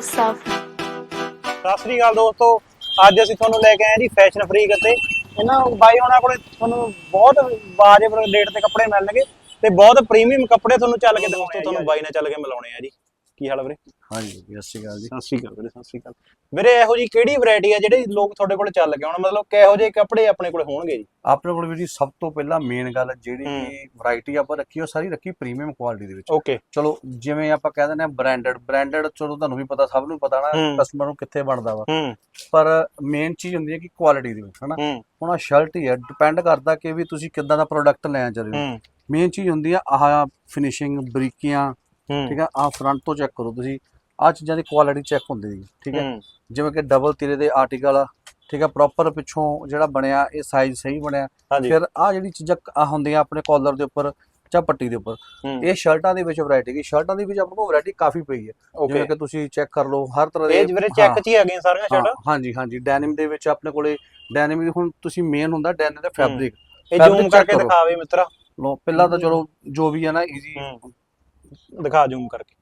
yourself. Sat Sri ਅਕਾਲ ਦੋਸਤੋ ਅੱਜ ਅਸੀਂ ਤੁਹਾਨੂੰ ਲੈ ਕੇ ਆਏ ਹਾਂ ਜੀ ਫੈਸ਼ਨ ਫਰੀਕ ਅਤੇ ਇਹਨਾਂ ਬਾਈ ਉਹਨਾਂ ਕੋਲੇ ਤੁਹਾਨੂੰ ਬਹੁਤ ਵਾਜਬ ਰੇਟ ਤੇ ਕੱਪੜੇ ਮਿਲਣਗੇ ਤੇ ਬਹੁਤ ਪ੍ਰੀਮੀਅਮ ਕੱਪੜੇ ਤੁਹਾਨੂੰ ਚੱਲ ਕੇ ਦੋਸਤੋ ਤੁਹਾਨੂੰ ਬਾਈ ਨਾਲ ਚੱਲ ਕੇ ਮਿਲਾਉਣੇ ਆ ਜੀ। ਕੀ ਹਾਲ ਆ ਵੀਰੇ? ਹਾਂਜੀ ਸਤਿ ਸ਼੍ਰੀ ਅਕਾਲ ਜੀ। ਸਤਿ ਸ੍ਰੀ ਅਕਾਲ ਵੀਰੇ ਸਤਿ ਸ੍ਰੀ ਅਕਾਲ। ਵੀਰੇ ਇਹੋ ਜੀ ਕਿਹੜੀ ਵੈਰਾਈਟੀ ਆ ਜਿਹੜੇ ਲੋਕ ਤੁਹਾਡੇ ਕੋਲ ਚੱਲ ਕੇ ਆਉਣ? ਮਤਲਬ ਕਿਹੋ ਜਿਹੇ ਕੱਪੜੇ ਆਪਣੇ ਕੋਲ ਹੋਣਗੇ ਜੀ? ਆਪਣੇ ਕੋਲ ਵੀ ਜੀ ਸਭ ਤੋਂ ਪਹਿਲਾਂ ਮੇਨ ਗੱਲ ਜਿਹੜੀ। ਵੈਰਾਈਟੀ ਆਪਾਂ ਰੱਖੀ ਉਹ ਸਾਰੀ ਰੱਖੀ ਪ੍ਰੀਮੀਅਮ ਕੁਆਲਿਟੀ ਦੇ ਵਿੱਚ। ਓਕੇ ਚਲੋ ਜਿਵੇਂ ਆਪਾਂ ਕਹਿ ਦਿੰਦੇ ਆ ਬ੍ਰਾਂਡਡ ਬ੍ਰਾਂਡਡ ਚਲੋ ਤੁਹਾਨੂੰ ਵੀ ਪਤਾ ਸਭ ਨੂੰ ਪਤਾ ਨਾ। ਕਸਟਮਰ ਨੂੰ ਕਿੱਥੇ ਬਣਦਾ ਵਾ। ਪਰ ਮੇਨ ਚੀਜ਼ ਹੁੰਦੀ ਹੈ ਕਿ ਕੁਆਲਿਟੀ ਦੇ ਵਿੱਚ ਹਨਾ? ਹੁਣ ਆ ਸ਼ਰਟ ਹੀ ਹੈ ਡਿਪੈਂਡ ਕਰਦਾ ਕਿ ਵੀ ਤੁਸੀਂ ਕਿੱਦਾਂ ਦਾ ਪ੍ਰੋਡਕਟ ਲੈਣਾ ਰਹੇ ਹੋ। ਮੇਨ ਚੀਜ਼ ਹੁੰਦੀ ਆ ਆਹ ਫਿਨਿਸ਼ਿੰਗ ਬਰੀਕੀਆਂ ਠੀਕ ਆ? ਆ ਫਰੰਟ ਤੋਂ ਚੈੱਕ ਕਰੋ ਤੁਸੀਂ। ਆ ਚੀਜ਼ਾਂ ਦੀ ਕੁਆਲਿਟੀ ਚੈੱਕ ਹੁੰਦੀ ਹੈ ਠੀਕ ਹੈ ਹੂੰ, ਜਿਵੇਂ ਕਿ ਡਬਲ ਤੀਰੇ ਦੇ ਆਰਟੀਕਲ ਆ ਠੀਕ ਆ? ਪ੍ਰੋਪਰ ਪਿੱਛੋਂ ਜਿਹੜਾ ਬਣਿਆ ਇਹ ਸਾਈਜ਼ ਸਹੀ ਬਣਿਆ। ਫਿਰ ਆ ਜਿਹੜੀ ਚੀਜ਼ਾਂ ਕ- ਆਹ ਹੁੰਦੀਆਂ ਆਪਣੇ ਕਾਲਰ ਦੇ ਉੱਪਰ ਜਾਂ ਪੱਟੀ ਦੇ ਉੱਪਰ। ਹੂੰ, ਇਹ ਸ਼ਰਟਾਂ ਦੇ ਵਿੱਚ ਵੈਰਾਈਟੀ ਹੈ ਸ਼ਰਟਾਂ ਦੀ ਵਿੱਚ ਆਪਣੇ ਕੋਲ ਵੈਰਾਈਟੀ ਕਾਫੀ ਪਈ ਹੈ। ਜਿਵੇਂ ਕਿ ਤੁਸੀਂ ਚੈੱਕ ਕਰ ਲਓ ਹਰ ਤਰ੍ਹਾਂ ਦੇ ਇਹ ਵੀਰੇ ਚੈੱਕ 'ਚ ਹੀ ਆ ਗਈਆਂ ਸਾਰੀਆਂ ਹਾਂ, ਸ਼ਰਟ ਹਾਂਜੀ ਹਾਂਜੀ। ਡੈਨਿਮ ਦੇ ਵਿੱਚ ਆਪਣੇ ਕੋਲੇ ਡੈਨਿਮ ਹੁਣ ਤੁਸੀਂ ਮੇਨ ਹੁੰਦਾ ਡੈਨਿਮ ਦਾ ਫੈਬਰਿਕ ਇਹ ਜ਼ੂਮ ਕਰਕੇ ਕਰੋ। ਦਿਖਾਵੇ ਮਿੱਤਰਾ। ਲੋ ਪਹਿਲਾਂ ਤਾਂ ਚਲੋ ਜੋ ਵੀ ਹੈ ਨਾ ਈਜ਼ੀ ਹੂੰ। ਦਿਖਾ ਜ਼ੂਮ ਕਰਕੇ।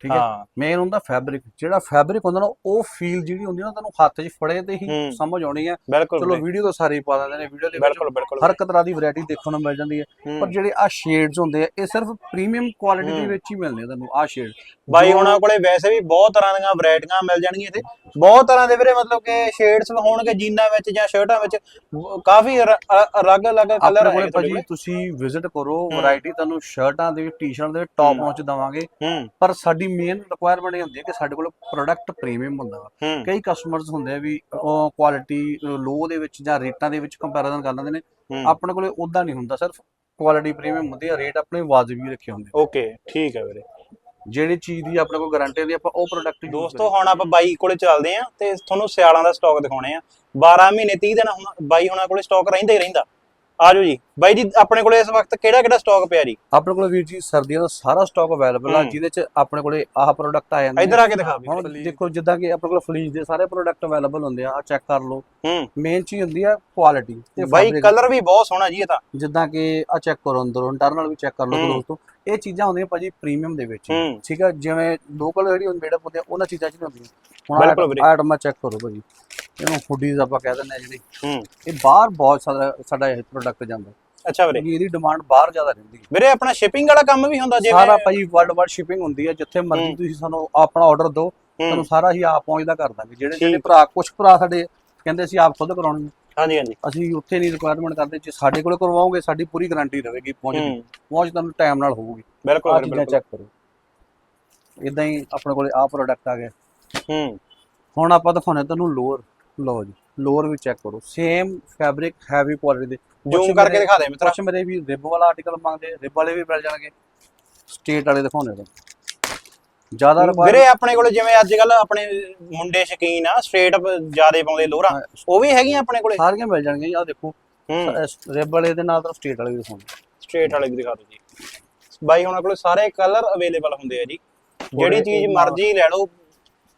ਠੀਕ ਹੈ? ਮੇਨ ਹੁੰਦਾ ਫੈਬਰਿਕ ਜਿਹੜਾ ਫੈਬਰਿਕ ਹੁੰਦਾ ਨਾ ਉਹ ਫੀਲ ਜਿਹੜੀ ਹੁੰਦੀ ਨਾ ਤੁਹਾਨੂੰ ਹੱਥ 'ਚ ਫੜੇ ਤੇ ਹੀ। ਸਮਝ ਆਉਣੀ ਹੈ। ਚਲੋ ਵੀਡੀਓ ਤਾਂ ਸਾਰੇ ਪਾ ਦਿੰਦੇ ਨੇ ਵੀਡੀਓ ਦੇ ਵਿੱਚ ਹਰ ਇੱਕ ਤਰ੍ਹਾਂ ਦੀ ਵੈਰਾਈਟੀ ਦੇਖਣ ਨੂੰ ਮਿਲ ਜਾਂਦੀ ਹੈ। ਪਰ ਜਿਹੜੇ ਆ ਸ਼ੇਡਸ ਹੁੰਦੇ ਆ ਇਹ ਸਿਰਫ ਪ੍ਰੀਮੀਅਮ ਕੁਆਲਿਟੀ ਦੇ। ਵਿੱਚ ਹੀ ਮਿਲਨੇ ਆ ਤੁਹਾਨੂੰ ਆ ਸ਼ੇਡ ਬਾਈ ਉਹਨਾਂ ਕੋਲੇ ਵੈਸੇ ਵੀ ਬਹੁਤ ਤਰ੍ਹਾਂ ਦੀਆਂ ਵੈਰਾਈਟੀਆਂ ਮਿਲ ਜਾਣਗੀਆਂ ਇੱਥੇ। ਬਹੁਤ ਤਰ੍ਹਾਂ ਦੇ ਵੀਰੇ ਮਤਲਬ ਕਿ ਸ਼ੇਡਸ ਹੋਣਗੇ ਜੀਨਾਂ ਵਿੱਚ ਜਾਂ ਸ਼ਰਟਾਂ ਵਿੱਚ। ਕਾਫੀ ਅਲੱਗ-ਅਲੱਗ ਕਲਰ ਹੈ ਭਾਜੀ ਤੁਸੀਂ ਵਿਜ਼ਿਟ ਕਰੋ। ਵੈਰਾਈਟੀ ਤੁਹਾਨੂੰ ਸ਼ਰਟਾਂ ਦੇ ਟੀ-ਸ਼ਰਟ ਦੇ ਟੌਪ। ਪਹੁੰਚ ਦਵਾਂਗੇ। ਪਰ ਸਾਡੀ ਮੇਨ ਰਿਕੁਆਇਰਮੈਂਟ ਇਹ ਹੁੰਦੀ ਹੈ ਕਿ ਸਾਡੇ ਕੋਲ ਪ੍ਰੋਡਕਟ ਪ੍ਰੀਮੀਅਮ ਹੁੰਦਾ ਵਾ। ਕਈ ਕਸਟਮਰਸ ਹੁੰਦੇ ਆ ਵੀ ਉਹ ਕੁਆਲਿਟੀ ਲੋ ਦੇ ਵਿੱਚ ਜਾਂ ਰੇਟਾਂ ਦੇ ਵਿੱਚ ਕੰਪੈਰੀਜ਼ਨ ਕਰ ਲੈਂਦੇ ਨੇ। ਆਪਣੇ ਕੋਲੇ ਉਦਾਂ ਨਹੀਂ ਹੁੰਦਾ ਸਿਰਫ ਕੁਆਲਿਟੀ ਪ੍ਰੀਮੀਅਮ ਹੁੰਦੀ ਆ ਰੇਟ ਆਪਣੇ ਵਾਜਬੀ ਰੱਖੇ ਹੁੰਦੇ ਓਕੇ ਠੀਕ ਹੈ ਵੀਰੇ। ਜਿਹੜੀ ਚੀਜ਼ ਦੀ ਆਪਣੇ ਕੋਲ ਗਾਰੰਟੀ ਹੁੰਦੀ ਆਪਾਂ ਉਹ ਪ੍ਰੋਡਕਟ ਦੋਸਤੋ ਹੁਣ ਆਪਾਂ ਬਾਈ ਕੋਲੇ ਚੱਲਦੇ ਆਂ ਤੇ ਤੁਹਾਨੂੰ ਸਿਆਲਾਂ ਦਾ ਸਟਾਕ ਦਿਖਾਉਣੇ ਆ। 12 ਮਹੀਨੇ 30 ਦਿਨ ਹੁਣ ਬਾਈ ਹੁਣਾਂ ਕੋਲੇ ਸਟਾਕ ਰਹਿੰਦਾ ਹੀ ਰਹਿੰਦਾ। ਆਜੋ ਜੀ। ਬਾਈ ਜੀ ਆਪਣੇ ਕੋਲੇ ਇਸ ਵਕਤ ਕਿਹੜਾ ਕਿਹੜਾ ਸਟਾਕ ਪਿਆ ਜੀ? ਆਪਣੇ ਕੋਲ ਵੀਰ ਜੀ ਸਰਦੀਆਂ ਦਾ ਸਾਰਾ ਸਟਾਕ ਅਵੇਲੇਬਲ ਆ। ਜਿਹਦੇ ਚ ਆਪਣੇ ਕੋਲੇ ਆਹ ਪ੍ਰੋਡਕਟ ਆ ਜਾਂਦੇ ਇੱਧਰ ਆ। ਕੇ ਦਿਖਾ ਵੀ। ਹੁਣ ਦੇਖੋ ਜਿੱਦਾਂ ਕਿ ਆਪਣੇ ਕੋਲ ਫਲੀਸ ਦੇ ਸਾਰੇ ਪ੍ਰੋਡਕਟ ਅਵੇਲੇਬਲ ਹੁੰਦੇ ਆ ਆ ਚੈੱਕ ਕਰ ਲਓ। ਮੇਨ ਚੀਜ਼ ਹੁੰਦੀ ਆ ਕੁਆਲਿਟੀ ਤੇ ਬਾਈ। ਕਲਰ ਵੀ ਬਹੁਤ ਸੋਹਣਾ ਜੀ ਇਹ ਤਾਂ। ਜਿੱਦਾਂ ਕਿ ਆ ਚੈੱਕ ਕਰੋ ਅੰਦਰੋਂ ਇੰਟਰਨਲ ਵੀ ਚੈੱਕ ਕਰ ਲਓ। ਦੋਸਤੋ ਇਹ ਚੀਜ਼ਾਂ ਹੁੰਦੀਆਂ ਭਾਜੀ ਪ੍ਰੀਮੀਅਮ ਦੇ ਵਿੱਚ। ਠੀਕ ਆ ਜਿਵੇਂ ਲੋਕਲ ਜਿਹੜੀ ਮੇਡਅਪ ਹੁੰਦੀ ਆ ਉਹਨਾਂ ਚੀਜ਼ਾਂ ਚ ਨਹੀਂ ਹੁੰਦੀਆਂ। ਹੁਣ ਆਈਟਮਾਂ ਚੈੱਕ ਕਰੋ ਭਾਜੀ। ਇਹਨੂੰ ਹੁੱਡੀਜ਼ ਆਪਾਂ ਕਹਿ ਦਿੰਦੇ ਆ ਜਿਹੜੀ ਹੂੰ। ਇਹ ਬਾਹਰ ਬਹੁਤ ਸਾਡਾ ਸਾਡਾ ਇਹ ਪ੍ਰੋਡਕਟ ਜਾਂਦਾ। ਅੱਛਾ ਵੀਰੇ। ਕਿਉਂਕਿ ਇਹਦੀ ਡਿਮਾਂਡ ਬਾਹਰ ਜ਼ਿਆਦਾ ਰਹਿੰਦੀ ਹੈ। ਵੀਰੇ ਆਪਣਾ ਸ਼ਿਪਿੰਗ ਵਾਲਾ ਕੰਮ ਵੀ ਹੁੰਦਾ ਜਿਵੇਂ ਸਾਰਾ ਭਾਜੀ ਵਰਲਡ ਵਾਈਡ ਸ਼ਿਪਿੰਗ ਹੁੰਦੀ ਹੈ ਜਿੱਥੇ ਮਰਜ਼ੀ। ਤੁਸੀਂ ਸਾਨੂੰ ਆਪਣਾ ਆਰਡਰ ਦਿਓ ਤੁਹਾਨੂੰ ਸਾਰਾ ਹੀ ਆਪ ਪਹੁੰਚਦਾ ਕਰ ਦਾਂਗੇ ਜਿਹੜੇ। ਜਿਹੜੇ ਭਰਾ ਕੁਝ ਭਰਾ ਸਾਡੇ ਕਹਿੰਦੇ ਅਸੀਂ ਆਪ ਖੁਦ ਕਰਾਉਣੀ ਹੈ। ਹਾਂਜੀ ਹਾਂਜੀ। ਅਸੀਂ ਉੱਥੇ ਨਹੀਂ ਰਿਕੁਆਇਰਮੈਂਟ ਕਰਦੇ ਜੇ ਸਾਡੇ ਕੋਲੇ ਕਰਵਾਓਗੇ ਸਾਡੀ ਪੂਰੀ ਗਾਰੰਟੀ ਰਹੇਗੀ ਪਹੁੰਚ ਦੀ। ਪਹੁੰਚ ਤੁਹਾਨੂੰ ਟਾਈਮ ਨਾਲ ਹੋਊਗੀ। ਬਿਲਕੁਲ ਬਿਲਕੁਲ। ਚੈੱਕ ਕਰੋ। ਇਦਾਂ ਹੀ ਆਪਣੇ ਕੋਲੇ ਆ ਪ੍ਰੋਡਕਟ ਆ ਗਿਆ। ਹੂੰ। ਹੁਣ ਆਪਾਂ ਦਿਖਾਉਣੇ ਤੁਹਾਨੂੰ ਲੋਅਰ। ਲਓ ਜੀ ਲੋਅਰ ਵੀ ਚੈੱਕ ਕਰੋ। ਸੇਮ ਫੈਬਰਿਕ ਹੈਵੀ ਕੁਆਲਿਟੀ ਦੇ। ਜ਼ੂਮ ਕਰਕੇ ਦਿਖਾ ਦੇ ਮਿੱਤਰਾ। ਕੁਛ ਮੇਰੇ ਵੀ ਰਿਬ ਵਾਲਾ ਆਰਟੀਕਲ ਮੰਗਦੇ ਰਿਬ ਵਾਲੇ ਵੀ ਮਿਲ ਜਾਣਗੇ। ਸਟੇਟ ਵਾਲੇ ਦਿਖਾਉਣੇ ਤਾਂ ਜ਼ਿਆਦਾ ਵੀਰੇ ਆਪਣੇ ਕੋਲੇ ਜਿਵੇਂ ਅੱਜ ਕੱਲ ਆਪਣੇ ਮੁੰਡੇ ਸ਼ਕੀਨ ਆ ਸਟ੍ਰੇਟ ਜਿਆਦੇ ਪਾਉਂਦੇ ਹਾਂ, ਉਹ ਵੀ ਹੈਗੀਆਂ ਆਪਣੇ ਕੋਲੇ? ਸਾਰੀਆਂ ਮਿਲ ਜਾਣਗੀਆਂ ਆ ਦੇਖੋ। ਰਿਬ ਵਾਲੇ ਦੇ ਨਾਲ ਤਾਂ ਸਟੇਟ ਵਾਲੇ ਵੀ ਦਿਖਾਉਣੇ ਸਟ੍ਰੇਟ ਵਾਲੇ ਵੀ ਦਿਖਾ ਦਿਓ ਜੀ। ਬਾਈ ਉਹਨਾਂ ਕੋਲ ਸਾਰੇ ਕਲਰ ਅਵੇਲੇਬਲ ਹੁੰਦੇ ਆ ਜੀ। ਜਿਹੜੀ ਚੀਜ਼ ਮਰਜ਼ੀ ਲੈ ਲਓ।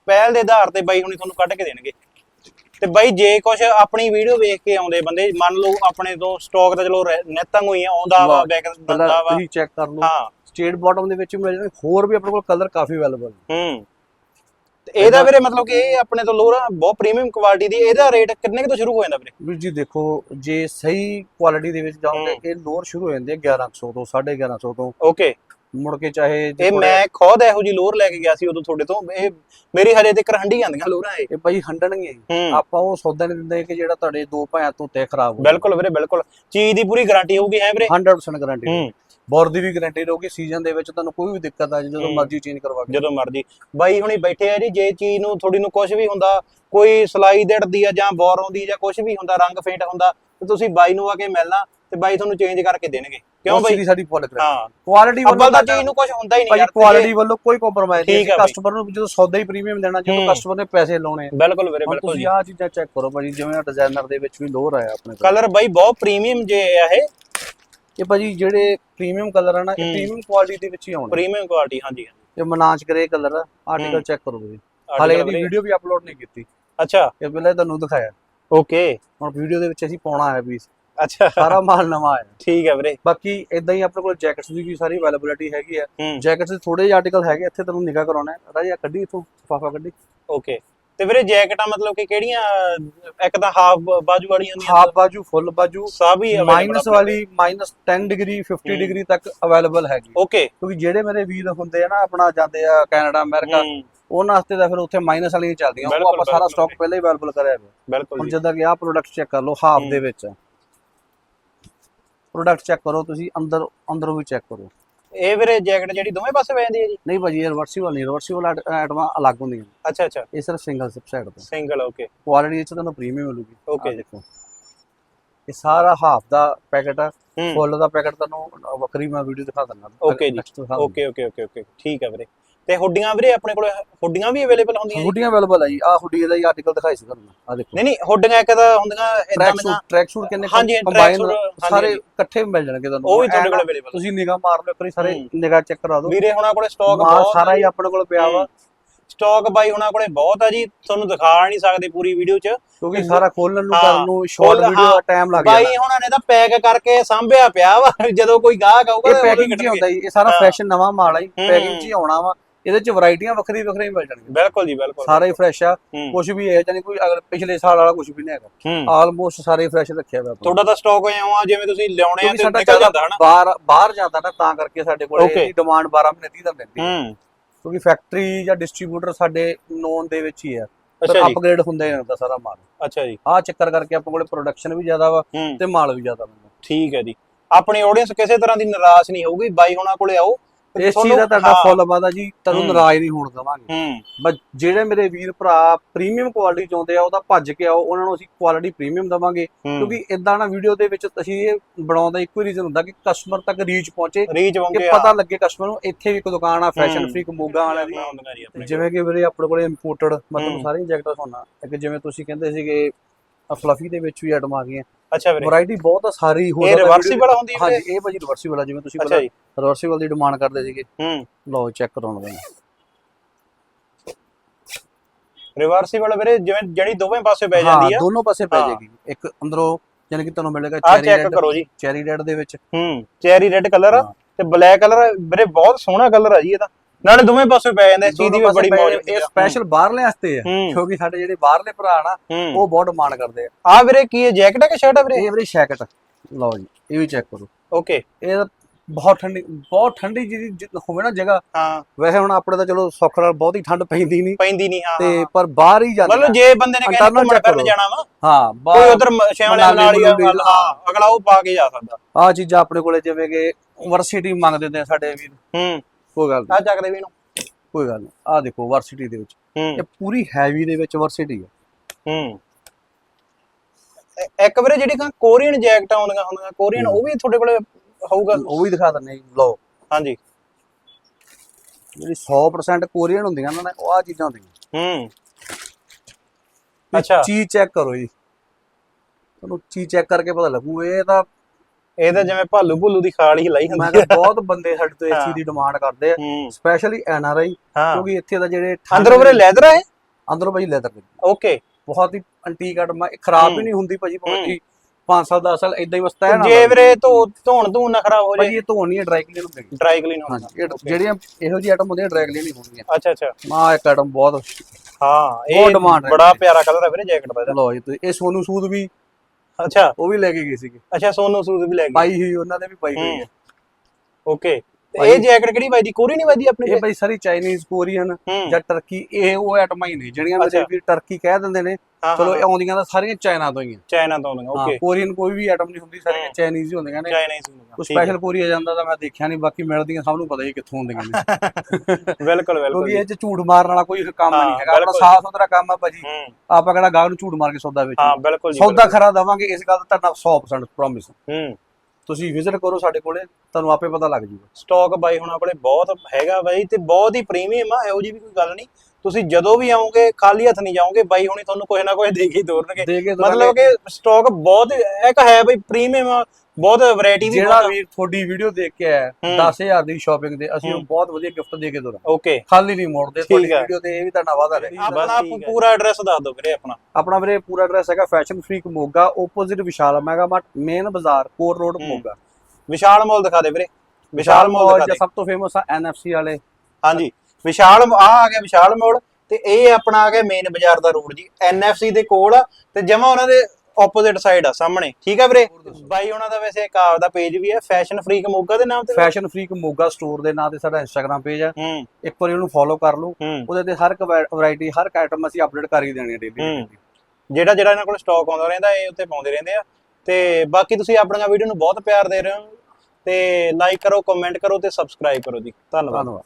ਪਹਿਲ ਦੇ ਆਧਾਰ ਤੇ ਬਾਈ ਹੁਣੀ ਤੁਹਾਨੂੰ ਕੱਢ ਕੇ ਦੇਣਗੇ। ਤੇ ਬਾਈ ਜੇ ਕੁਝ ਆਪਣੀ ਵੀਡੀਓ ਵੇਖ ਕੇ ਆਉਂਦੇ ਬੰਦੇ ਮੰਨ ਲਓ ਆਪਣੇ ਤੋਂ ਸਟਾਕ ਤਾਂ ਚਲੋ ਨੈਤਾਂ ਹੀ ਆ ਆਉਂਦਾ ਵਾ ਬੈਕ ਬੰਦਾ ਵਾ। ਤੁਸੀਂ ਚੈੱਕ ਕਰ ਲਓ। ਹਾਂ। ਸਟੇਟ ਬਾਟਮ ਦੇ ਵਿੱਚ ਮਿਲ ਜਾਣਗੇ ਹੋਰ ਵੀ ਆਪਣੇ ਕੋਲ ਕਲਰ ਕਾਫੀ ਅਵੇਲੇਬਲ ਹੂੰ। ਇਹਦਾ ਵੀਰੇ ਮਤਲਬ ਕਿ ਇਹ ਆਪਣੇ ਤੋਂ ਲੋਰਾ ਬਹੁਤ ਪ੍ਰੀਮੀਅਮ ਕੁਆਲਿਟੀ ਦੀ ਇਹਦਾ ਰੇਟ ਕਿੰਨੇ ਕੁ ਤੋਂ ਸ਼ੁਰੂ ਹੋ ਜਾਂਦਾ ਵੀਰੇ? ਵੀਰ ਜੀ ਦੇਖੋ ਜੇ ਸਹੀ ਕੁਆਲਿਟੀ ਦੇ ਵਿੱਚ ਜਾਓਗੇ ਇਹ ਲੋਅਰ ਸ਼ੁਰੂ ਹੋ ਜਾਂਦੇ ਆ 1100 ਤੋਂ 1150 ਤੋਂ। ਓਕੇ ਮੁੜ ਕੇ ਚਾਹੇ ਜੇ ਇਹ ਥੋੜ੍ਹਾ- ਮੈਂ ਖੁਦ ਇਹੋ ਜੀ ਲੋਰ ਲੈ ਕੇ ਗਿਆ ਸੀ ਉਦੋਂ ਤੁਹਾਡੇ ਤੋਂ। ਇਹ ਮੇਰੀ ਹਜੇ ਤੱਕ ਹੰਡੀ ਜਾਂਦੀਆਂ ਲੋਰਾਂ ਇਹ। ਇਹ ਭਾਈ ਹੰਡਣਗੇ ਹੂੰ। ਆਪਾਂ ਉਹ ਸੌਦਾ ਨਹੀਂ ਦਿੰਦੇ ਕਿ ਜਿਹੜਾ ਤੁਹਾਡੇ ਦੋ ਭਾਇਆਂ ਤੋਂ ਤੇ ਖਰਾਬ ਹੋ ਬਿਲਕੁਲ ਵੀਰੇ ਬਿਲਕੁਲ। ਚੀਜ਼ ਦੀ ਪੂਰੀ ਗਾਰੰਟੀ ਹੋਊਗੀ ਹੈ ਵੀਰੇ? 100% ਗਾਰੰਟੀ ਹੂੰ। ਬੋਰ ਦੀ ਵੀ ਗਾਰੰਟੀ ਰਹੂਗੀ ਸੀਜ਼ਨ ਦੇ ਵਿੱਚ ਤੁਹਾਨੂੰ ਕੋਈ ਵੀ ਦਿੱਕਤ ਆ ਜਾਏ, ਜਦੋਂ ਹੂੰ। ਮਰਜ਼ੀ ਚੇਂਜ ਕਰਵਾ ਕੇ। ਜਦੋਂ ਮਰਜ਼ੀ। ਬਾਈ ਹੁਣੀ ਬੈਠੇ ਆ ਜੀ ਜੇ ਚੀਜ਼ ਨੂੰ ਥੋੜੀ ਨੂੰ ਕੁਝ ਵੀ ਹੁੰਦਾ ਕੋਈ ਸਲਾਈ ਦੇੜਦੀ ਆ ਜਾਂ ਬੋਰ ਆਉਂਦੀ ਜਾਂ ਕੁਝ ਵੀ ਹੁੰਦਾ ਰੰਗ ਫੇਂਟ ਹੁੰਦਾ ਤੇ ਤੁਸੀਂ ਬਾਈ ਨੂੰ ਆ ਕੇ ਮਿਲਣਾ। ਤੇ ਬਾਈ ਤੁਹਾਨੂੰ ਚੇਂਜ ਕਰਕੇ ਦੇਣਗੇ। ਕਿਉਂ ਬਾਈ? ਦੀ ਸਾਡੀ ਫੁੱਲ ਕਰਾ ਹਾਂ। ਕੁਆਲਿਟੀ ਅੱਬਲ ਤਾਂ ਚੀਜ਼ ਨੂੰ ਕੁਝ ਹੁੰਦਾ ਹੀ ਨਹੀਂ ਯਾਰ ਕੁਆਲਿਟੀ ਵੱਲੋਂ ਕੋਈ ਕੰਪਰੋਮਾਈਜ਼ ਨਹੀਂ। ਆ। ਕਸਟਮਰ ਨੂੰ ਜਦੋਂ ਸੌਦਾ ਹੀ ਪ੍ਰੀਮੀਅਮ ਦੇਣਾ ਜਦੋਂ। ਕਸਟਮਰ ਨੇ ਪੈਸੇ ਲਾਉਣੇ ਆ। ਬਿਲਕੁਲ ਵੀਰੇ ਬਿਲਕੁਲ ਤੁਸੀਂ ਆਹ ਚੀਜ਼ਾਂ ਚੈੱਕ ਕਰੋ ਭਾਜੀ ਜਿਵੇਂ ਡਿਜ਼ਾਈਨਰ ਦੇ ਵਿੱਚ ਵੀ ਲੋਅਰ ਆਇਆ ਆਪਣੇ ਕੋਲ। ਕਲਰ ਬਾਈ ਬਹੁਤ ਪ੍ਰੀਮੀਅਮ ਜੇ ਆ ਇਹ। ਇਹ ਭਾਜੀ ਜਿਹੜੇ ਪ੍ਰੀਮੀਅਮ ਕਲਰ ਆ ਨਾ ਇਹ। ਪ੍ਰੀਮੀਅਮ ਕੁਆਲਿਟੀ ਦੇ ਵਿੱਚ ਹੀ ਆਉਣੇ ਪ੍ਰੀਮੀਅਮ ਕੁਆਲਿਟੀ ਹਾਂਜੀ ਇਹ ਮਨਾਜ ਗ੍ਰੇ ਕਲਰ ਆਰਟੀਕਲ ਹੂੰ। ਚੈੱਕ ਕਰੋ ਤੁਸੀਂ। ਹਾਲੇ ਇਹਦੀ। ਵੀਡੀਓ ਵੀ ਅਪਲੋਡ ਨਹੀਂ ਕੀਤੀ। ਅੱਛਾ। ਇਹ ਪਹਿਲਾਂ ਤੁਹਾਨੂੰ ਦਿਖਾਇਆ। ਓਕੇ ਹੁਣ ਵੀਡੀਓ ਦੇ ਵਿੱਚ ਅਸੀਂ ਪਾਉਣਾ ਹੈ ਪੀਸ ਅੱਛਾ। ਸਾਰਾ ਮਾਲ ਨਵਾਂ ਆਇਆ। ਠੀਕ ਹੈ ਵੀਰੇ। ਬਾਕੀ ਇਦਾਂ ਹੀ ਆਪਣੇ ਕੋਲ ਜੈਕਟਸ ਦੀ ਵੀ ਸਾਰੀ ਅਵੇਲੇਬਿਲਿਟੀ ਹੈਗੀ ਆ ਜੈਕਟਸ ਦੇ ਥੋੜੇ ਜਿਹੇ ਆਰਟੀਕਲ ਹੈਗੇ ਇੱਥੇ ਤੁਹਾਨੂੰ ਨਿਗਾਹ ਕਰਾਉਣਾ ਹੈ। ਰਾਜਾ ਕੱਢੀ ਇਥੋਂ ਫਾਫਾ ਕੱਢੀ। ਓਕੇ ਤੇ ਵੀਰੇ ਜੈਕਟਾਂ ਮਤਲਬ ਕਿ ਕਿਹੜੀਆਂ ਇੱਕ ਤਾਂ ਹਾਫ ਬਾਜੂ ਵਾਲੀਆਂ ਹੁੰਦੀਆਂ ਹਾਫ ਬਾਜੂ ਫੁੱਲ ਬਾਜੂ। ਸਭ ਹੀ ਮਾਈਨਸ ਵਾਲੀ ਮਾਈਨਸ 10 ਡਿਗਰੀ 50 ਹੂੰ। ਡਿਗਰੀ ਤੱਕ ਅਵੇਲੇਬਲ ਹੈਗੀ ਓਕੇ ਕਿਉਂਕਿ ਜਿਹੜੇ ਮੇਰੇ ਵੀਰ ਹੁੰਦੇ ਆ ਨਾ ਆਪਣਾ ਜਾਂਦੇ ਆ ਕੈਨੇਡਾ ਅਮਰੀਕਾ ਉਹਨਾਂ ਵਾਸਤੇ ਤਾਂ ਫਿਰ ਉੱਥੇ ਮਾਈਨਸ ਵਾਲੀਆਂ ਚੱਲਦੀਆਂ। ਉਹ ਆਪਾਂ ਸਾਰਾ ਸਟਾਕ ਪਹਿਲਾਂ ਹੀ ਅਵੇਲੇਬਲ ਕਰਿਆ ਹੋਇਆ। ਬਿਲਕੁਲ ਹੁਣ ਜਿੱਦਾਂ ਕਿ ਆਹ ਪ੍ਰੋਡਕਟ ਚੈੱਕ ਕਰ ਲਓ ਹਾਫ। ਦੇ ਵਿੱਚ। ਪ੍ਰੋਡਕਟ ਚੈੱਕ ਕਰੋ ਤੁਸੀਂ ਅੰਦਰ ਅੰਦਰੋਂ ਵੀ ਚੈੱਕ ਕਰੋ। ਇਹ ਵੀਰੇ ਜੈਕਟ ਜਿਹੜੀ ਦੋਵੇਂ ਪਾਸੇ ਪੈ ਜਾਂਦੀ ਹੈ ਜੀ? ਨਹੀਂ ਭਾਜੀ ਇਹ ਰਿਵਰਸੀਬਲ ਨਹੀਂ ਰਿਵਰਸੀਬਲ ਆਈਟਮਾਂ ਅਲੱਗ ਹੁੰਦੀਆਂ ਅੱਛਾ ਅੱਛਾ। ਇਹ ਸਿਰਫ ਸਿੰਗਲ ਸਾਈਡ ਤੋਂ। ਸਿੰਗਲ ਓਕੇ ਕੁਆਲਿਟੀ ਵਿੱਚ ਤੁਹਾਨੂੰ ਪ੍ਰੀਮੀਅਮ ਮਿਲੂਗੀ। ਆਹ ਦੇਖੋ। ਇਹ ਸਾਰਾ ਹਾਫ ਦਾ ਪੈਕੇਟ ਆ। ਫੁੱਲ ਦਾ ਪੈਕੇਟ ਤੁਹਾਨੂੰ ਵੱਖਰੀ ਮੈਂ ਵੀਡੀਓ ਦਿਖਾ ਦਿੰਦਾ। Okay ਜੀ, ਓਕੇ ਓਕੇ ਓਕੇ ਓਕੇ ਠੀਕ ਹੈ ਵੀਰੇ। ਤੇ ਹੁੱਡੀਆਂ ਵੀਰੇ ਆਪਣੇ ਕੋਲ ਹੁੱਡੀਆਂ ਵੀ ਅਵੇਲੇਬਲ ਹੁੰਦੀਆਂ ਜੀ। ਹੁੱਡੀਆਂ ਅਵੇਲੇਬਲ ਆ ਜੀ। ਆਹ ਹੁੱਡੀ ਦਾ ਹੀ ਆਰਟੀਕਲ ਦਿਖਾਈ ਸੀ ਤੁਹਾਨੂੰ। ਆ ਦੇਖੋ। ਨਹੀਂ ਨਹੀਂ ਹੁੱਡੀਆਂ ਇੱਕ ਤਾਂ ਹੁੰਦੀਆਂ ਇਦਾਂ ਦੀਆਂ ਟਰੈਕ ਸੂਟ ਕਿੰਨੇ ਹਾਂਜੀ, ਸਾਰੇ। ਇਕੱਠੇ ਮਿਲ ਜਾਣਗੇ ਤੁਹਾਨੂੰ। ਉਹ ਵੀ ਤੁਹਾਡੇ ਕੋਲ ਅਵੇਲੇਬਲ ਤੁਸੀਂ ਨਿਗਾਹ ਮਾਰ ਲਓ ਇੱਕ ਵਾਰੀ ਸਾਰੇ। ਨਿਗਾਹ ਚੈੱਕ ਕਰਾ ਦਿਓ। ਵੀਰੇ ਹੁਣਾਂ ਕੋਲੇ ਸਟਾਕ ਬਹੁਤ ਸਾਰਾ ਹੀ ਆਪਣੇ ਕੋਲ ਪਿਆ ਵਾ। ਸਟਾਕ ਬਾਈ ਹੁਣਾਂ ਕੋਲੇ ਬਹੁਤ ਆ ਜੀ। ਤੁਹਾਨੂੰ ਦਿਖਾ ਨਹੀਂ ਸਕਦੇ ਪੂਰੀ ਵੀਡੀਓ 'ਚ। ਕਿਉਂਕਿ ਸਾਰਾ ਖੋਲਣ ਨੂੰ ਕਰਨ ਨੂੰ ਸ਼ਾਰਟ ਵੀਡੀਓ ਦਾ ਟਾਈਮ ਲੱਗ ਬਾਈ ਜਾਂਦਾ। ਹੁਣਾਂ ਨੇ ਤਾਂ ਪੈਕ ਕਰਕੇ ਸਾਂਭਿਆ ਪਿਆ ਵਾ। ਜਦੋਂ ਕੋਈ ਗਾਹਕ ਆਊਗਾ ਇਹ ਪੈਕਿੰਗ 'ਚ ਹੁੰਦਾ ਜੀ। ਇਹ ਸਾਰਾ। ਫੈਸ਼ਨ ਨਵਾਂ ਮਾਲ ਆ ਜੀ। ਪੈਕਿੰਗ 'ਚ ਹੀ ਆਉਣਾ ਵਾ। ਇਹਦੇ 'ਚ ਵੈਰਾਈਟੀਆਂ ਵੱਖਰੀ ਵੱਖਰੀ ਮਿਲ ਜਾਣਗੀਆਂ। ਬਿਲਕੁਲ ਜੀ ਬਿਲਕੁਲ ਸਾਰਾ ਹੀ ਫਰੈਸ਼ ਆ ਕੁਝ ਵੀ ਇਹ ਜਾਨੀ ਕੋਈ ਅਗਰ ਪਿਛਲੇ ਸਾਲ ਵਾਲਾ ਕੁਝ ਵੀ ਨਹੀਂ ਹੈਗਾ। ਆਲਮੋਸਟ ਸਾਰੇ ਫਰੈਸ਼ ਰੱਖਿਆ ਹੋਇਆ ਤੁਹਾਡਾ ਤਾਂ ਸਟਾਕ ਹੋਇਆ ਆ ਜਿਵੇਂ ਤੁਸੀਂ ਲਿਆਉਣੇ ਆ ਤੇ ਨਿਕਲ ਜਾਂਦਾ ਹਨਾ? ਬਾਹਰ ਬਾਹਰ ਜਾਂਦਾ ਨਾ ਤਾਂ ਕਰਕੇ ਸਾਡੇ ਕੋਲ. ਇਹਦੀ ਡਿਮਾਂਡ 12 ਮਹੀਨੇ ਦੀ ਤਾਂ ਮਿਲਦੀ ਹੈ। ਕਿਉਂਕਿ ਫੈਕਟਰੀ ਜਾਂ ਡਿਸਟ੍ਰੀਬਿਊਟਰ ਸਾਡੇ ਨੋਨ ਦੇ ਵਿੱਚ ਹੀ ਆ। ਅੱਛਾ ਜੀ। ਅਪਗ੍ਰੇਡ ਹੁੰਦੇ ਜਾਂਦਾ ਸਾਰਾ ਮਾਲ। ਅੱਛਾ ਜੀ। ਆਹ ਚੱਕਰ ਕਰਕੇ ਆਪਾਂ ਕੋਲੇ ਪ੍ਰੋਡਕਸ਼ਨ ਵੀ ਜ਼ਿਆਦਾ ਵਾ ਤੇ ਮਾਲ ਵੀ ਜ਼ਿਆਦਾ ਮਿਲਦਾ ਠੀਕ ਹੈ ਜੀ। ਆਪਣੀ ਆਡੀਅנס ਕਿਸੇ ਤਰ੍ਹਾਂ ਦੀ ਨਿਰਾਸ਼ ਨਹੀਂ ਹੋਊਗੀ ਬਾਈ ਹੁਣਾਂ ਕੋਲੇ ਆਓ ਇਸ ਚੀਜ਼ ਦਾ ਤੁਹਾਡਾ ਫੁੱਲ ਵਾਦਾ ਜੀ ਤੁਹਾਨੂੰ। ਨਾਰਾਜ਼ ਨਹੀਂ ਹੋਣ ਦੇਵਾਂਗੇ। ਬਸ ਜਿਹੜੇ ਮੇਰੇ ਵੀਰ ਭਰਾ ਪ੍ਰੀਮੀਅਮ ਕੁਆਲਿਟੀ ਚਾਹੁੰਦੇ ਆ ਉਹਦਾ ਭੱਜ ਕੇ ਆਓ ਉਹਨਾਂ ਨੂੰ ਅਸੀਂ ਕੁਆਲਿਟੀ ਪ੍ਰੀਮੀਅਮ ਦਵਾਂਗੇ। ਕਿਉਂਕਿ ਇਦਾਂ ਨਾ ਵੀਡੀਓ ਦੇ ਵਿੱਚ ਅਸੀਂ ਇਹ ਬਣਾਉਣ ਦਾ ਇੱਕੋ ਹੀ ਰੀਜ਼ਨ ਹੁੰਦਾ ਕਿ ਕਸਟਮਰ ਤੱਕ ਰੀਚ ਪਹੁੰਚੇ ਕਿ ਪਤਾ ਲੱਗੇ ਕਸਟਮਰ ਨੂੰ ਇੱਥੇ ਵੀ ਇੱਕ ਦੁਕਾਨ ਆ ਫੈਸ਼ਨ ਹੂੰ। ਫ੍ਰੀਕ ਮੋਗਾ ਵਾਲਿਆਂ ਦੀ। ਜਿਵੇਂ ਕਿ ਵੀਰੇ ਆਪਣੇ ਕੋਲੇ ਇੰਪੋਰਟਡ। ਮਤਲਬ ਸਾਰੀਆਂ ਜੈਕਟਾਂ ਹੋਣਾ ਇੱਕ ਜਿਵੇਂ ਤੁਸੀਂ ਕਹਿੰਦੇ ਸੀਗੇ ਫਲਫੀ ਦੇ ਵਿੱਚ ਵੀ ਆਈਟਮ ਆ ਗਈਆਂ। ਅੱਛਾ ਵੀਰੇ। ਵੈਰਾਈਟੀ ਬਹੁਤ ਆ ਸਾਰੀ ਹੋ ਇਹ ਰਿਵਰਸੀਬਲ ਹੁੰਦੀ ਹੈ ਹਾਂਜੀ ਇਹ ਭਾਜੀ ਰਿਵਰਸੀਬਲ ਆ ਜਿਵੇਂ ਤੁਸੀਂ ਜੀ। ਰਿਵਰਸੀਬਲ ਦੀ ਡਿਮਾਂਡ ਕਰਦੇ ਸੀਗੇ। ਹੂੰ। ਲਓ ਚੈੱਕ ਕਰਾਉਣ ਦੇ ਰਿਵਰਸੀਬਲ ਵੀਰੇ ਜਿਵੇਂ ਜਿਹੜੀ ਦੋਵੇਂ ਪਾਸੇ ਪੈ ਹਾਂ ਜਾਂਦੀ ਆ। ਦੋਨੋਂ ਪਾਸੇ ਪੈ ਹਾਂ। ਜਾਏਗੀ। ਇੱਕ ਅੰਦਰੋਂ ਯਾਨੀ ਕਿ ਤੁਹਾਨੂੰ ਮਿਲੇਗਾ ਚੈਰੀ ਚੈੱਕ ਰੈਡ ਕਰੋ ਜੀ। ਚੈਰੀ ਰੈਡ ਦੇ ਵਿੱਚ। ਹੂੰ ਚੈਰੀ ਰੈੱਡ ਕਲਰ ਹਾਂ। ਤੇ ਬਲੈਕ ਕਲਰ ਵੀਰੇ ਬਹੁਤ ਸੋਹਣਾ ਕਲਰ ਆ ਜੀ ਇਹਦਾ ਨਾਲੇ ਦੋਵੇਂ ਪਾਸੇ ਪੈ ਜਾਂਦੇ ਇਸ ਚੀਜ਼ ਦੀ ਵੀ ਬੜੀ ਮੌਜ ਇਹ ਸਪੈਸ਼ਲ ਬਾਹਰਲੇ ਵਾਸਤੇ ਆ। ਹੂੰ। ਕਿਉਂਕਿ ਸਾਡੇ ਜਿਹੜੇ ਬਾਹਰਲੇ ਭਰਾ ਨਾ ਹੂੰ। ਉਹ ਬਹੁਤ ਡਿਮਾਂਡ ਕਰਦੇ ਆ। ਆ ਵੀਰੇ ਕੀ ਹੈ ਜੈਕਟ ਹੈ ਕਿ ਸ਼ਰਟ ਹੈ ਵੀਰੇ? ਇਹ ਵੀਰੇ ਸ਼ੈਕਟ ਲਓ ਜੀ ਇਹ ਵੀ ਚੈੱਕ ਕਰੋ। ਓਕੇ ਇਹ ਬਹੁਤ ਠੰਡੀ ਬਹੁਤ ਠੰਡੀ ਜਿਹੀ ਹੋਵੇ ਨਾ ਜਗ੍ਹਾ। ਹਾਂ। ਵੈਸੇ ਹੁਣ ਆਪਣੇ ਤਾਂ ਚਲੋ ਸੁੱਖ ਨਾਲ ਬਹੁਤੀ ਠੰਡ ਪੈਂਦੀ ਨਹੀਂ। ਪੈਂਦੀ ਨਹੀਂ ਹਾਂ ਤੇ ਪਰ ਬਾਹਰ ਹੀ ਜਾਂਦੇ ਮਤਲਬ ਜੇ ਬੰਦੇ ਨੇ ਕਹਿੰਦਾ ਘੁੰਮਣ ਫਿਰਨ। ਜਾਣਾ ਵਾ ਹਾਂ ਕੋਈ ਉਧਰ ਸ਼ਿਮਲੇ ਆ ਮਨੂਲੀ, ਹਾਂ। ਅਗਲਾ ਉਹ ਪਾ ਕੇ ਜਾ ਸਕਦਾ। ਆ ਚੀਜ਼ਾਂ ਆਪਣੇ ਕੋਲੇ ਜਿਵੇਂ ਕਿ ਵਰਸਿਟੀ ਮੰਗਦੇ ਨੇ ਸਾਡੇ ਵੀਰ। ਹੂੰ। ਕੋਈ ਗੱਲ ਆ ਚੱਕਦੇ ਵੀ ਇਹਨੂੰ। ਨਹੀਂ ਕੋਈ ਗੱਲ ਨਹੀਂ ਆ ਦੇਖੋ ਵਰਸਿਟੀ ਦੇ ਵਿੱਚ। ਇਹ ਪੂਰੀ ਹੈਵੀ ਦੇ ਵਿੱਚ ਵਰਸਿਟੀ ਹੈ। ਹੂੰ ਇੱਕ ਵੀਰੇ ਜਿਹੜੀ ਕਾ ਕੋਰੀਅਨ ਜੈਕਟਾਂ ਆਉਂਦੀਆਂ ਹੁੰਦੀਆਂ ਕੋਰੀਅਨ ਉਹ ਵੀ ਤੁਹਾਡੇ ਕੋਲੇ ਹੋਊਗਾ? ਉਹ ਵੀ ਦਿਖਾ ਜੀ ਲਓ। ਹਾਂਜੀ। ਜਿਹੜੀ 100% ਕੋਰੀਅਨ ਹੁੰਦੀਆਂ ਨਾ ਉਹ ਆ ਚੀਜ਼ਾਂ ਹੁੰਦੀਆਂ। ਹੂੰ। ਅੱਛਾ। ਚੀਜ਼ ਚੈੱਕ ਕਰੋ ਜੀ। ਤੁਹਾਨੂੰ ਚੀਜ਼ ਚੈੱਕ ਕਰਕੇ ਪਤਾ ਲੱਗੂ ਇਹ ਤਾਂ ਇਹ ਤਾਂ ਜਿਵੇਂ ਭਾਲੂ ਭੁੱਲੂ ਦੀ ਖਾਲ ਹੀ ਲਾਈ ਮੈਂ ਹੁੰਦੀ ਕਿਹਾ ਬਹੁਤ ਬੰਦੇ ਸਾਡੇ ਤੋਂ ਇਸ ਹਾਂ। ਚੀਜ਼ ਦੀ ਡਿਮਾਂਡ ਕਰਦੇ ਆ ਹੂੰ। ਸਪੈਸ਼ਲੀ ਐਨ ਆਰ ਆਈ ਹਾਂ। ਕਿਉਂਕਿ ਇੱਥੇ ਦਾ ਜਿਹੜੇ ਅੰਦਰੋਂ ਦੇ- ਲੈਦਰ ਹੈ ਅੰਦਰੋਂ ਭਾਜੀ ਲੈਦਰ ਓਕੇ ਬਹੁਤ ਹੀ ਐਂਟੀਕ ਆਈਟਮ ਖਰਾਬ ਹੂੰ। ਵੀ ਨਹੀਂ ਹੁੰਦੀ ਭਾਜੀ ਬਹੁਤ ਹੂੰ। ਹੀ। 5 ਸਾਲ 10 ਸਾਲ ਇਦਾਂ ਹੀ ਤੈਅ ਨਾ ਜੇ ਵੀਰੇ ਧੋ ਧੋਣ ਧੂਣ ਨਾ ਖਰਾਬ ਹੋ ਭਾਜੀ ਜਾਏ ਇਹ ਧੋਣੀ ਹੈ ਡਰਾਈ ਕਲੀਨ ਹੁੰਦੀ ਡਰਾਈ ਕਲੀਨ ਇਹ ਜਿਹੜੀਆਂ ਇਹੋ ਜਿਹੀ ਆਈਟਮ ਹੁੰਦੀਆਂ ਡਰਾਈ ਕਲੀਨ ਨਹੀਂ ਹੋਣਗੀਆਂ ਅੱਛਾ ਅੱਛਾ। ਮਾ ਇੱਕ ਆਈਟਮ ਬਹੁਤ ਹਾਂ ਇਹ ਹੈ ਬੜਾ। ਪਿਆਰਾ ਕਲਰ ਹੈ ਵੀਰੇ ਜੈਕਟ ਦਾ। ਲਓ ਜੀ ਤੁਸੀਂ ਇਹ ਸੋਨੂ ਸੂਦ ਵੀ ਅੱਛਾ। ਉਹ ਵੀ ਲੈ ਕੇ ਗਏ ਸੀਗੇ। ਅੱਛਾ ਸੋਨੂ ਸੂਦ ਵੀ ਲੈ ਗਏ। ਪਾਈ ਹੋਈ ਉਹਨਾਂ ਨੇ ਵੀ ਪਾਈ ਹੋਈ ਹੈ। ਓਕੇ। ਤੇ ਇਹ ਜੈਕਟ ਕਿਹੜੀ ਵੱਜਦੀ? ਕੋਰੀ ਨਹੀਂ ਵੱਜਦੀ ਆਪਣੇ ਇਹ ਭਾਈ ਸਾਰੀ ਚਾਈਨੀਜ਼ ਕੋਰੀਅਨ ਜਾਂ ਟਰਕੀ ਇਹ ਉਹ ਆਈਟਮਾਂ ਹੀ ਨੇ ਜਿਹੜੀਆਂ ਮੇਰੇ। ਵੀ ਟਰਕੀ ਕਹਿ ਦਿੰਦੇ ਨੇ ਚਲੋ ਇਹ ਆਉਂਦੀਆਂ ਤਾਂ ਸਾਰੀਆਂ ਚਾਈਨਾ ਤੋਂ ਹੀ ਆ। ਚਾਈਨਾ ਤੋਂ ਆਉਂਦੀਆਂ ਓਕੇ ਕੋਰੀਅਨ ਕੋਈ ਵੀ ਆਈਟਮ ਨਹੀਂ ਹੁੰਦੀ ਸਾਰੀਆਂ। ਚਾਈਨੀਜ਼ ਹੀ ਹੁੰਦੀਆਂ ਨੇ। ਚਾਈਨੀਜ਼ ਕੋਈ ਸਪੈਸ਼ਲ ਕੋਰੀਆ ਜਾਂਦਾ ਤਾਂ ਮੈਂ ਦੇਖਿਆ ਨਹੀਂ ਬਾਕੀ ਮਿਲਦੀਆਂ ਸਭ ਨੂੰ ਪਤਾ ਹੀ ਕਿੱਥੋਂ ਹੁੰਦੀਆਂ ਨੇ। ਬਿਲਕੁਲ ਬਿਲਕੁਲ ਕਿਉਂਕਿ ਇਹ ਚ ਝੂਠ ਮਾਰਨ ਵਾਲਾ ਕੋਈ ਕੰਮ ਨਹੀਂ ਹੈਗਾ। ਆਪਣਾ। ਸਾਫ਼ ਸੁਥਰਾ ਕੰਮ ਆ ਭਾਜੀ। ਆਪਾਂ ਕਿਹੜਾ ਗਾਹਕ ਨੂੰ ਝੂਠ ਮਾਰ ਕੇ ਸੌਦਾ ਵੇਚੀ ਹਾਂ ਬਿਲਕੁਲ ਜੀ ਸੌਦਾ ਖਰਾ ਦਵਾਂਗੇ ਇਸ ਗੱਲ ਦਾ ਤੁਹਾਡਾ 100% ਪ੍ਰੋਮਿਸ ਹੂੰ। ਤੁਸੀਂ ਵਿਜ਼ਿਟ ਕਰੋ ਸਾਡੇ ਕੋਲੇ ਤੁਹਾਨੂੰ ਆਪੇ ਪਤਾ ਲੱਗ ਜੂਗਾ। ਸਟਾਕ ਬਾਈ ਹੁਣਾਂ ਕੋਲੇ ਬਹੁਤ ਹੈਗਾ ਬਾਈ ਤੇ ਬਹੁਤ ਹੀ ਪ੍ਰੀਮੀਅਮ ਆ ਇਹੋ ਜੀ ਵੀ ਕੋਈ ਗੱਲ ਨਹੀਂ। ਤੁਸੀਂ ਜਦੋਂ ਵੀ ਆਓਗੇ ਖਾਲੀ ਹੱਥ ਨਹੀਂ ਜਾਓਗੇ ਬਾਈ ਹੁਣੀ ਤੁਹਾਨੂੰ ਕੁਝ ਨਾ ਕੁਝ ਦੇ ਕੇ ਹੀ ਤੋਰਨਗੇ। ਦੇ ਕੇ ਮਤਲਬ ਕਿ ਸਟਾਕ ਬਹੁਤ ਇੱਕ ਹੈ ਬਈ ਪ੍ਰੀਮੀਅਮ ਬਹੁਤ ਵੈਰਾਈਟੀ ਵੀ ਜਿਹੜਾ ਵੀਰ ਤੁਹਾਡੀ ਵੀਡੀਓ ਦੇਖ ਕੇ ਆਇਆ ਹੂੰ। 10000 ਦੀ ਸ਼ਾਪਿੰਗ ਤੇ ਅਸੀਂ ਉਹ। ਬਹੁਤ ਵਧੀਆ ਗਿਫਟ ਦੇ ਕੇ ਦੋਰਾ ਓਕੇ ਖਾਲੀ ਨਹੀਂ ਮੋੜਦੇ ਤੁਹਾਡੀ। ਵੀਡੀਓ ਤੇ ਇਹ ਵੀ ਤੁਹਾਡਾ ਵਾਦਾ ਰਹੇ। ਆਪਣਾ ਪੂਰਾ ਐਡਰੈਸ ਦੱਸ ਦਿਓ ਵੀਰੇ ਆਪਣਾ। ਆਪਣਾ ਵੀਰੇ ਪੂਰਾ ਐਡਰੈਸ ਹੈਗਾ fashion freak Moga opposite Vishal mega mart main ਬਾਜ਼ਾਰ ਕੋਰ ਰੋਡ। ਮੋਗਾ। ਵਿਸ਼ਾਲ ਮਾਲ ਦਿਖਾ ਦੇ ਵੀਰੇ। ਵਿਸ਼ਾਲ ਮਾਲ ਦਿਖਾ ਦੇ। ਸਭ ਤੋਂ ਫੇਮਸ ਆ ਐਨਐਫਸੀ ਵਾਲੇ। ਹਾਂਜੀ। ਵਿਸ਼ਾਲ ਆ ਆ ਗਿਆ ਵਿਸ਼ਾਲ ਮਾਲ ਤੇ ਇਹ ਆਪਣਾ ਆ ਗਿਆ ਮੇਨ ਬਾਜ਼ਾਰ ਦਾ ਰੋਡ ਜੀ। ਐਨਐਫਸੀ ਦੇ ਕੋਲ ਤੇ ਜਮਾ ਉਹਨਾਂ ਦੇ ਆਪੋਜ਼ਿਟ ਸਾਈਡ ਆ ਸਾਹਮਣੇ। ਠੀਕ ਆ ਵੀਰੇ? ਬਾਈ ਉਹਨਾਂ ਦਾ ਵੈਸੇ ਇੱਕ ਆਪਦਾ ਪੇਜ ਵੀ ਹੈ ਫੈਸ਼ਨ ਫਰੀਕ ਮੋਗਾ ਦੇ ਨਾਮ ਤੇ ਫੈਸ਼ਨ ਫਰੀਕ ਮੋਗਾ ਸਟੋਰ ਦੇ ਨਾਂ ਤੇ ਸਾਡਾ ਇੰਸਟਾਗ੍ਰam ਪੇਜ ਹੈ। ਇੱਕ ਵਾਰੀ ਉਹਨੂੰ ਫੋਲੋ ਕਰ ਲਓ। ਉਹਦੇ ਤੇ ਹਰ ਇੱਕ ਵੈਰਾਈਟੀ ਹਰ ਇੱਕ ਆਈਟਮ ਅਸੀਂ ਅਪਡੇਟ ਕਰ ਹੀ ਦੇਣੀ ਹੈ। ਡੇਲੀ। ਜਿਹੜਾ ਜਿਹੜਾ ਇਹਨਾਂ ਕੋਲ ਸਟਾਕ ਆਉਂਦਾ ਰਹਿੰਦਾ ਇਹ ਉੱਤੇ ਪਾਉਂਦੇ ਰਹਿੰਦੇ ਆ। ਤੇ ਬਾਕੀ ਤੁਸੀਂ ਆਪਣੀਆਂ ਵੀਡੀਓ ਨੂੰ ਬਹੁਤ ਪਿਆਰ ਦੇ ਰਹੇ ਹੋ। ਤੇ ਲਾਈਕ ਕਰੋ ਕਮੈਂਟ ਕਰੋ ਤੇ ਸਬਸਕ੍ਰਾਈਬ ਕਰੋ ਜੀ। ਧੰਨਵਾਦ।